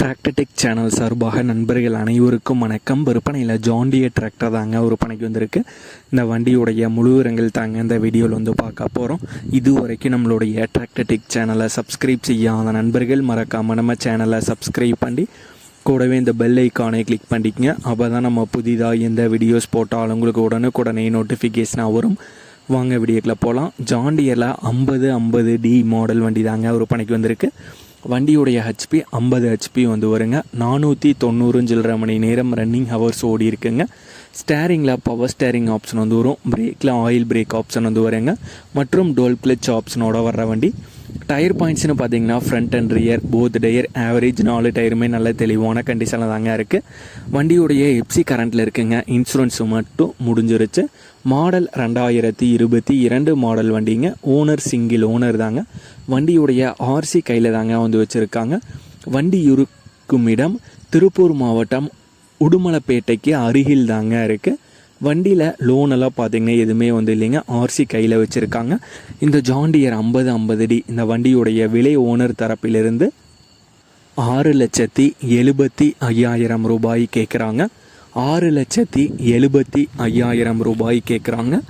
Tractor Tech channel சார்பாக நண்பர்கள் அனைவருக்கும் வணக்கம். விற்பனையில் ஜாண்டிய டிராக்டர் தாங்க விற்பனைக்கு வந்திருக்கு. இந்த வண்டியுடைய முழு விவரங்கள் தாங்க இந்த வீடியோவில் வந்து பார்க்க போகிறோம் இது வரைக்கும் நம்மளுடைய டிராக்டர்டெக் சேனலை சப்ஸ்கிரைப் செய்யாத நண்பர்கள் மறக்காமல் நம்ம சேனலை சப்ஸ்கிரைப் பண்ணி கூடவே இந்த பெல் ஐக்கானை கிளிக் பண்ணிக்கங்க. அப்போ தான் நம்ம புதிதாக எந்த வீடியோஸ் போட்டாலும் உங்களுக்கு உடனுக்குடனே நோட்டிஃபிகேஷனாக வரும். வாங்க வீடியோக்கில் போகலாம் ஜாண்டியரில் ஐம்பது ஐம்பது டி மாடல் வண்டி தாங்க விற்பனைக்கு வந்திருக்கு. வண்டியுடைய ஹெச்பி ஐம்பது ஹெச்பி வந்து வருங்க. நானூற்றி தொண்ணூறு சில்லற மணி நேரம் ரன்னிங் ஹவர்ஸ் ஓடி இருக்குங்க. ஸ்டேரிங்கில் பவர் ஸ்டேரிங் ஆப்ஷன் வந்து வரும். பிரேக்கில் ஆயில் பிரேக் ஆப்ஷன் வந்து வருங்க. மற்றும் டோல் கிளச் ஆப்ஷனோட வர்ற வண்டி. டயர் பாயிண்ட்ஸ்னு பார்த்தீங்கன்னா front and rear both tyre average நாலு டயருமே நல்ல தெளிவான கண்டிஷனில் தாங்க இருக்குது வண்டியுடைய எப்சி கரண்ட்டில் இருக்குங்க. இன்சூரன்ஸ் மட்டும் முடிஞ்சிருச்சு. மாடல் ரெண்டாயிரத்தி இருபத்தி இரண்டு மாடல் வண்டிங்க. ஓனர் சிங்கிள் ஓனர் தாங்க. வண்டியுடைய ஆர்சி கையில் தாங்க வந்து வச்சுருக்காங்க. வண்டி இருக்கும் இடம் திருப்பூர் மாவட்டம் உடுமலைப்பேட்டைக்கு அருகில் தாங்க இருக்குது வண்டியில் லோன் எல்லாம் பார்த்தீங்கன்னா எதுவுமே வந்து இல்லைங்க. ஆர்சி கையில் வச்சுருக்காங்க. இந்த ஜாண்டியர் ஐம்பது ஐம்பது டி இந்த வண்டியுடைய விலை ஓனர் தரப்பிலிருந்து ஆறு லட்சத்தி எழுபத்தி ஐயாயிரம் ரூபாய் கேட்குறாங்க ஆறு லட்சத்தி எழுபத்தி ஐயாயிரம் ரூபாய் கேட்குறாங்க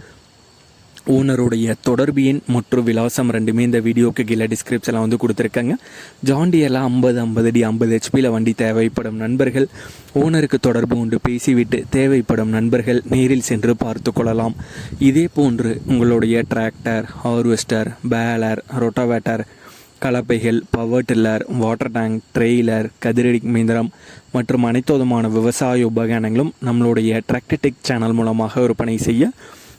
ஓனருடைய தொடர்பு எண் மற்றும் விலாசம் ரெண்டுமே இந்த வீடியோக்கு கீழே டிஸ்கிரிப்ஷனில் வந்து கொடுத்துருக்காங்க. ஜாண்டியெல்லாம் ஐம்பது ஐம்பது அடி ஐம்பது ஹெச்பியில் வண்டி தேவைப்படும் நண்பர்கள். ஓனருக்கு தொடர்பு கொண்டு பேசிவிட்டு தேவைப்படும் நண்பர்கள் நேரில் சென்று பார்த்து கொள்ளலாம். இதே போன்று உங்களுடைய tractor harvester baler rotavator கலப்பைகள் power tiller water tank trailer கதிரடி மிந்திரம் மற்றும் அனைத்து விதமான விவசாய உபகரணங்களும் நம்மளுடைய டிராக்டர்டெக் சேனல் மூலமாக விற்பனை செய்ய